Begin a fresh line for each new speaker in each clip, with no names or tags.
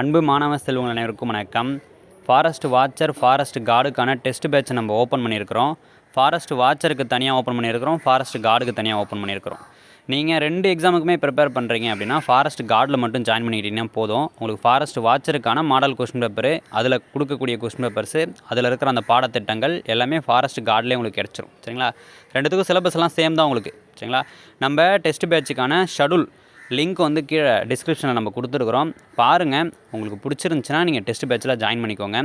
அன்பு மாணவ செல்வங்கள் அனைவருக்கும் வணக்கம். ஃபாரஸ்ட் வாட்சர் ஃபாரஸ்ட் கார்டுக்கான டெஸ்ட் பேட்சை நம்ம ஓப்பன் பண்ணியிருக்கிறோம். ஃபாரஸ்ட் வாட்சருக்கு தனியாக ஓப்பன் பண்ணியிருக்கிறோம். ஃபாரஸ்ட் கார்டுக்கு தனியாக ஓப்பன் பண்ணியிருக்கிறோம். நீங்கள் ரெண்டு எக்ஸாமுக்குமே ப்ரிப்பேர் பண்ணுறீங்க அப்படின்னா ஃபாரஸ்ட் கார்டில் மட்டும் ஜாயின் பண்ணிக்கிட்டீங்கன்னா போதும். உங்களுக்கு ஃபாரஸ்ட் வாட்சருக்கான மாடல் கொஸ்டின் பேப்பரு அதில் கொடுக்கக்கூடிய கொஸ்டின் பேப்பர்ஸு அதில் இருக்கிற அந்த பாடத்திட்டங்கள் எல்லாமே ஃபாரஸ்ட் கார்டிலே உங்களுக்கு கிடச்சிரும். சரிங்களா? ரெண்டுத்துக்கும் சிலபஸ் எல்லாம் சேம் தான் உங்களுக்கு. சரிங்களா? நம்ம டெஸ்ட் பேட்சுக்கான ஷெடியூல் லிங்க் வந்து கீழே டிஸ்கிரிப்ஷனில் நம்ம கொடுத்துருக்குறோம். பாருங்கள் உங்களுக்கு பிடிச்சிருந்துச்சுன்னா நீங்கள் டெஸ்ட் பேட்சில் ஜாயின் பண்ணிக்கோங்க.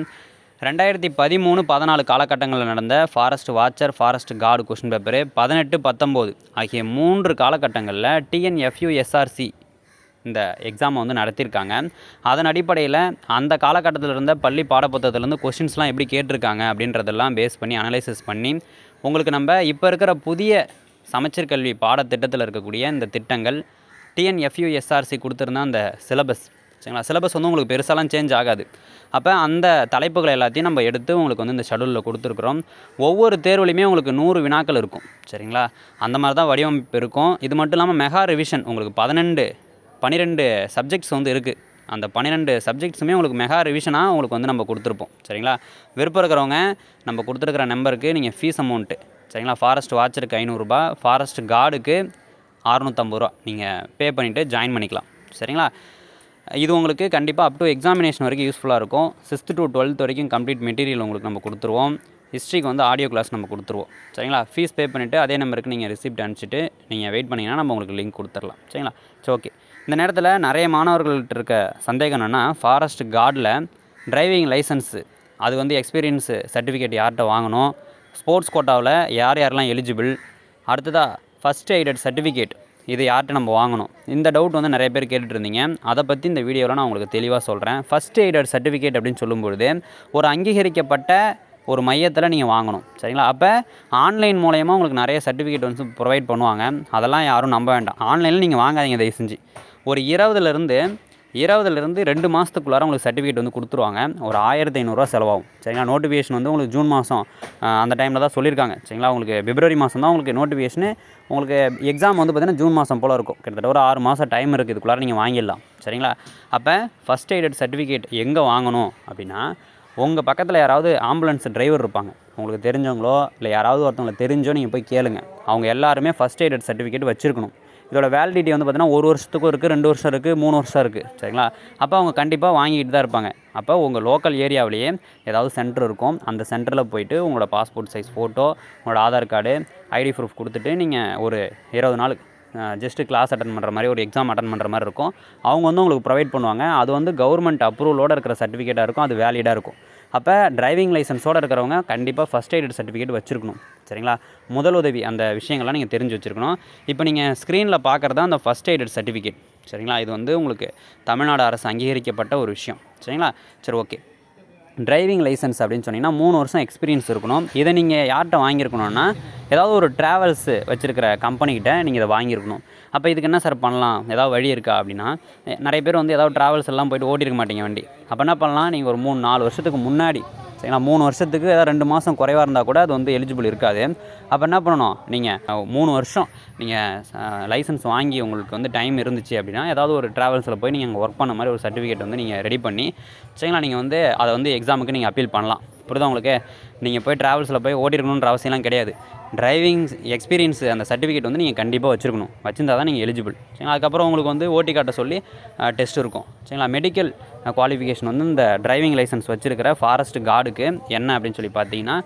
ரெண்டாயிரத்தி பதிமூணு பதினாலு காலகட்டங்களில் நடந்த forest watcher forest guard question paper பதினெட்டு பத்தொம்போது ஆகிய மூன்று காலகட்டங்களில் டிஎன்எஃப்யூஎஸ்ஆர்சி இந்த எக்ஸாமை வந்து நடத்தியிருக்காங்க. அதன் அடிப்படையில் அந்த காலகட்டத்தில் இருந்த பள்ளி பாடப்புத்தகத்துலேருந்து கொஷின்ஸ்லாம் எப்படி கேட்டிருக்காங்க அப்படின்றதெல்லாம் பேஸ் பண்ணி அனலைசிஸ் பண்ணி உங்களுக்கு நம்ம இப்போ இருக்கிற புதிய சமச்சீர் கல்வி பாடத்திட்டத்தில் இருக்கக்கூடிய இந்த திட்டங்கள் டிஎன்எஃப்யூஎஸ்ஆர்சி கொடுத்துருந்தா அந்த சிலபஸ் சரிங்களா? சிலபஸ் வந்து உங்களுக்கு பெருசாலாம் சேஞ்ச் ஆகாது. அப்போ அந்த தலைப்புகள் எல்லாத்தையும் நம்ம எடுத்து உங்களுக்கு வந்து இந்த ஷெடியூலில் கொடுத்துருக்குறோம். ஒவ்வொரு தேர்வுலையுமே உங்களுக்கு நூறு வினாக்கள் இருக்கும். சரிங்களா? அந்த மாதிரி தான் வடிவமைப்பு இருக்கும். இது மட்டும் இல்லாமல் மெகா ரிவிஷன் உங்களுக்கு பதினெண்டு பன்னிரெண்டு சப்ஜெக்ட்ஸ் வந்து இருக்குது அந்த பன்னிரெண்டு சப்ஜெக்ட்ஸுமே உங்களுக்கு மெகா ரிவிஷனாக உங்களுக்கு வந்து நம்ம கொடுத்துருப்போம். சரிங்களா? விருப்பம் இருக்கிறவங்க நம்ம கொடுத்துருக்குற நம்பருக்கு நீங்கள் ஃபீஸ் அமௌண்ட்டு சரிங்களா? ஃபாரஸ்ட் வாட்சருக்கு ஐநூறுரூபா ஃபாரஸ்ட் கார்டுக்கு அறநூற்றம்பது ரூபா. நீங்கள் பே பண்ணிவிட்டு ஜாயின் பண்ணிக்கலாம். சரிங்களா? இது உங்களுக்கு கண்டிப்பாக அப் டு எக்ஸாமினேஷன் வரைக்கும் யூஸ்ஃபுல்லாக இருக்கும். சிக்ஸ்த்து டு டுவெல்த் வரைக்கும் கம்ப்ளீட் மெட்டீரியல் உங்களுக்கு நம்ம கொடுத்துருவோம். ஹிஸ்ட்ரிக்கு வந்து ஆடியோ கிளாஸ் நம்ம கொடுத்துருவோம். சரிங்களா? ஃபீஸ் பே பண்ணிவிட்டு அதே நம்பருக்கு நீங்கள் ரிசிப்ட் அனுப்பிச்சிட்டு நீங்கள் வெயிட் பண்ணிங்கன்னா நம்ம உங்களுக்கு லிங்க் கொடுத்துடலாம். சரிங்களா? சரி ஓகே இந்த நேரத்தில் நிறைய மாணவர்கள்ட்ட இருக்க சந்தேகம் என்னென்னா ஃபாரஸ்ட் கார்டில் டிரைவிங் லைசன்ஸு அது வந்து எக்ஸ்பீரியன்ஸு சர்டிஃபிகேட் யார்கிட்ட வாங்கணும்? ஸ்போர்ட்ஸ் கோட்டாவில் யார் யாரெல்லாம் எலிஜிபிள் அடுத்ததாக ஃபஸ்ட் எய்டட் சர்டிஃபிகேட் இது யார்கிட்ட நம்ம வாங்கணும்? இந்த டவுட் வந்து நிறைய பேர் கேட்டுட்டு இருந்தீங்க அதை பற்றி இந்த வீடியோவில் நான் உங்களுக்கு தெளிவாக சொல்கிறேன் ஃபஸ்ட் எய்டட் சர்டிஃபிகேட் அப்படின்னு சொல்லும்பொழுது ஒரு அங்கீகரிக்கப்பட்ட ஒரு மையத்தில் நீங்கள் வாங்கணும். சரிங்களா? அப்போ ஆன்லைன் மூலயமா உங்களுக்கு நிறைய சர்டிஃபிகேட் வந்து ப்ரொவைட் பண்ணுவாங்க. அதெல்லாம் யாரும் நம்ப வேண்டாம். ஆன்லைனில் நீங்கள் வாங்காதீங்க தயவு செஞ்சு ஒரு இருபதுலேருந்து இருபதுலேருந்து ரெண்டு மாதத்துக்குள்ளார உங்களுக்கு சர்டிஃபிகேட் வந்து கொடுத்துருவாங்க. ஒரு ஆயிரத்தி ஐநூறுரூவா செலவாகும். சரிங்களா? நோட்டிஃபிகேஷன் வந்து உங்களுக்கு ஜூன் மாதம் அந்த டைமில் தான் சொல்லியிருக்காங்க. சரிங்களா? உங்களுக்கு பிப்ரவரி மாதம் தான் உங்களுக்கு நோட்டிஃபிகேஷனு உங்களுக்கு எக்ஸாம் வந்து பார்த்திங்கன்னா ஜூன் மாதம் போல் இருக்கும். கிட்டத்தட்ட ஒரு ஆறு மாதம் டைம் இருக்குது இதுக்குள்ளார நீங்கள் வாங்கிடலாம். சரிங்களா? அப்போ ஃபஸ்ட் எய்டட் சர்டிஃபிகேட் எங்கே வாங்கணும் அப்படின்னா உங்கள் பக்கத்தில் யாராவது ஆம்புலன்ஸ் டிரைவர் இருப்பாங்க. உங்களுக்கு தெரிஞ்சவங்களோ இல்லை யாராவது ஒருத்தவங்களை தெரிஞ்சோ நீங்கள் போய் கேளுங்க. அவங்க எல்லாருமே ஃபஸ்ட் எய்டட் சர்டிஃபிகேட் வச்சுருக்கணும். இதோட வேலிடிட்டி வந்து பார்த்தீங்கன்னா ஒரு வருஷத்துக்கும் இருக்குது ரெண்டு வருஷம் இருக்குது மூணு வருஷம் இருக்குது சரிங்களா? அப்போ அவங்க கண்டிப்பாக வாங்கிட்டு தான் இருப்பாங்க. அப்போ உங்கள் லோக்கல் ஏரியாவிலேயே ஏதாவது சென்டர் இருக்கும். அந்த சென்டரில் போயிட்டு உங்களோட பாஸ்போர்ட் சைஸ் ஃபோட்டோ உங்களோட ஆதார் கார்டு ஐடி ப்ரூஃப் கொடுத்துட்டு நீங்கள் ஒரு இருபது நாள் ஜஸ்ட்டு கிளாஸ் அட்டன் பண்ணுற மாதிரி ஒரு எக்ஸாம் அட்டன் பண்ணுற மாதிரி இருக்கும். அவங்க வந்து உங்களுக்கு ப்ரொவைட் பண்ணுவாங்க. அது வந்து கவர்மெண்ட் அப்ரூவலோடு இருக்கிற சர்டிஃபிகேட்டாக இருக்கும். அது வேலிடாக இருக்கும். அப்போ டிரைவிங் லைசன்ஸோடு இருக்கிறவங்க கண்டிப்பாக ஃபஸ்ட் எய்டட் சர்டிஃபிகேட் வச்சுருக்கணும். சரிங்களா? முதல் உதவி அந்த விஷயங்கள்லாம் நீங்கள் தெரிஞ்சு வச்சுருக்கணும். இப்போ நீங்கள் ஸ்க்ரீனில் பார்க்குறது அந்த ஃபஸ்ட் எய்டட் சர்டிஃபிகேட் சரிங்களா? இது வந்து உங்களுக்கு தமிழ்நாடு அரசு அங்கீகரிக்கப்பட்ட ஒரு விஷயம். சரிங்களா? சரி ஓகே டிரைவிங் லைசன்ஸ் அப்படின்னு சொன்னீங்கன்னா மூணு வருஷம் எக்ஸ்பீரியன்ஸ் இருக்கணும். இதை நீங்கள் யார்கிட்ட வாங்கியிருக்கணும்னா ஏதாவது ஒரு ட்ராவல்ஸ் வச்சுருக்கிற கம்பெனிக்கிட்ட நீங்கள் இதை வாங்கியிருக்கணும். அப்போ இதுக்கு என்ன சார் பண்ணலாம்? ஏதாவது வழி இருக்கா அப்படின்னா நிறைய பேர் வந்து ஏதாவது ட்ராவல்ஸ் எல்லாம் போயிட்டு ஓட்டியிருக்க மாட்டீங்க வண்டி. அப்போ என்ன பண்ணலாம்? நீங்கள் ஒரு மூணு நாலு வருஷத்துக்கு முன்னாடி சரிங்களா மூணு வருஷத்துக்கு ஏதாவது ரெண்டு மாதம் குறைவாக இருந்தால் கூட அது வந்து எலிஜிபிள் இருக்காது. அப்போ என்ன பண்ணணும்? நீங்கள் மூணு வருஷம் நீங்கள் லைசன்ஸ் வாங்கி உங்களுக்கு வந்து டைம் இருந்துச்சு அப்படின்னா ஏதாவது ஒரு ட்ராவல்ஸில் போய் நீங்கள் அங்கே ஒர்க் பண்ண மாதிரி ஒரு சர்டிஃபிகேட் வந்து நீங்கள் ரெடி பண்ணி சரிங்களா? நீங்கள் வந்து அதை வந்து எக்ஸாமுக்கு நீங்கள் அப்பீல் பண்ணலாம். புரியுதா உங்களுக்கு? நீங்கள் போய் ட்ராவல்ஸில் போய் ஓட்டிருக்கணுன்ற அவசியம்லாம் கிடையாது. டிரைவிங் எக்ஸ்பீரியன்ஸ் அந்த சர்டிஃபிகேட் வந்து நீங்கள் கண்டிப்பாக வச்சுருக்கணும். வச்சிருந்தா தான் நீங்கள் எலிஜிபிள் சரிங்களா? அதுக்கப்புறம் உங்களுக்கு வந்து ஓட்டி காட்ட சொல்லி டெஸ்ட் இருக்கும். சரிங்களா? மெடிக்கல் குவாலிஃபிகேஷன் வந்து இந்த டிரைவிங் லைசன்ஸ் வச்சுருக்கிற ஃபாரஸ்ட் கார்டுக்கு என்ன அப்படின்னு சொல்லி பார்த்தீங்கன்னா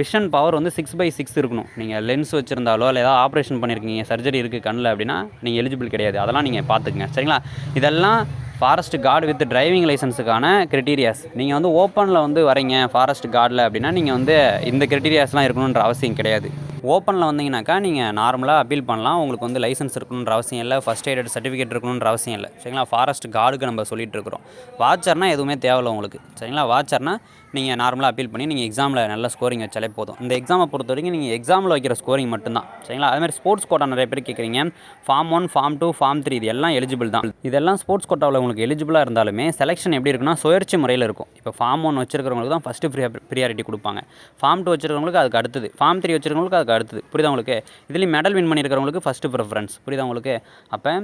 விஷன் பவர் வந்து சிக்ஸ் பை சிக்ஸ் இருக்கணும். நீங்கள் லென்ஸ் வச்சுருந்தாலோ இல்லை ஏதாவது ஆப்ரேஷன் பண்ணியிருக்கீங்க சர்ஜரி இருக்குது கண்ணில் அப்படின்னா நீங்கள் எலிஜிபிள் கிடையாது. அதெல்லாம் நீங்கள் பார்த்துக்குங்க. சரிங்களா? இதெல்லாம் ஃபாரஸ்ட் கார்டு வித் டிரைவிங் லைசன்ஸுக்கான கிரிட்டீரியாஸ் நீங்கள் வந்து ஓப்பனில் வந்து வரீங்க ஃபாரஸ்ட் கார்டில் அப்படின்னா நீங்கள் வந்து இந்த கிரிட்டீரியாஸ்லாம் இருக்கணுன்ற அவசியம் கிடையாது. ஓப்பனில் வந்தீங்கன்னாக்கா நீங்கள் நார்மலாக அப்பீல் பண்ணலாம். உங்களுக்கு வந்து லைசன்ஸ் இருக்கணுன்ற அவசியம் இல்லை. ஃபஸ்ட் எய்டட் சர்டிஃபிகேட் இருக்கணுன்ற அவசியம் இல்லை. சரிங்களா? ஃபாரஸ்ட் கார்டுக்கு நம்ம சொல்லிட்டு இருக்கிறோம். வாட்சர்னால் எதுவுமே தேவையில்லை உங்களுக்கு. சரிங்களா? வாட்சர்னால் நீங்கள் நார்மலாக அப்பீல் பண்ணி நீங்கள் எக்ஸாமில் நல்ல ஸ்கோரிங் வச்சாலே போதும். இந்த எக்ஸாமை பொறுத்த வரைக்கும் நீங்கள் எக்ஸாமில் வைக்கிற ஸ்கோரிங் மட்டும்தான். சரிங்களா? அதுமாதிரி ஸ்போர்ட்ஸ் கோட்டா நிறைய பேர் கேட்குறீங்க form one form two form three இது எல்லாம் எலிஜிபிள் தான். இதெல்லாம் ஸ்போர்ட்ஸ் கோட்டாவில் உங்களுக்கு எலிஜிபிளாக இருந்தாலுமே செலெக்ஷன் எப்படி இருக்குன்னா சுயற்சி முறையில் இருக்கும். இப்போ ஃபார்ம் ஒன் வச்சிருக்கிறவங்களுக்கு தான் ஃபஸ்ட்டு ப்ரியா ப்ரியாரிட்டி கொடுப்பாங்க. ஃபார்ம் டூ வச்சிருக்கவங்களுக்கு அதுக்கு அடுத்தது. ஃபார்ம் த்ரீ வச்சிருக்கவங்களுக்கு அதுக்கு அடுத்தது. புரியுதா உங்களுக்கு? இதுலேயும் மெடல் வின் பண்ணியிருக்கிறவங்களுக்கு ஃபஸ்ட்டு ப்ரிஃபரன்ஸ் புரியுதா உங்களுக்கு? அப்போ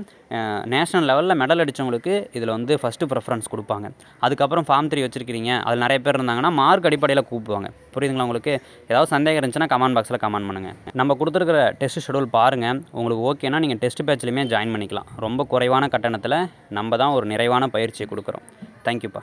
நேஷனல் லெவலில் மெடல் அடித்தவங்களுக்கு இதில் வந்து ஃபஸ்ட்டு ப்ரிஃபரன்ஸ் கொடுப்பாங்க. அதுக்கப்புறம் ஃபார்ம் த்ரீ வச்சிருக்கிறீங்க. அதில் நிறைய பேர் இருந்தாங்கன்னா மார்க் அடிப்படையில் கூப்பிடுவாங்க. புரியுதுங்களா உங்களுக்கு? ஏதாவது சந்தேகம் இருந்துச்சுன்னா கமெண்ட் பாக்ஸில் கமெண்ட் பண்ணுங்கள் நம்ம கொடுத்துருக்கிற டெஸ்ட் ஷெடியூல் பாருங்கள் உங்களுக்கு ஓகேனா நீங்கள் டெஸ்ட் பேட்ச்லையுமே ஜாயின் பண்ணிக்கலாம். ரொம்ப குறைவான கட்டணத்தில் நம்ம தான் ஒரு நிறைவான பயிற்சியை கொடுக்குறோம். தேங்க்யூப்பா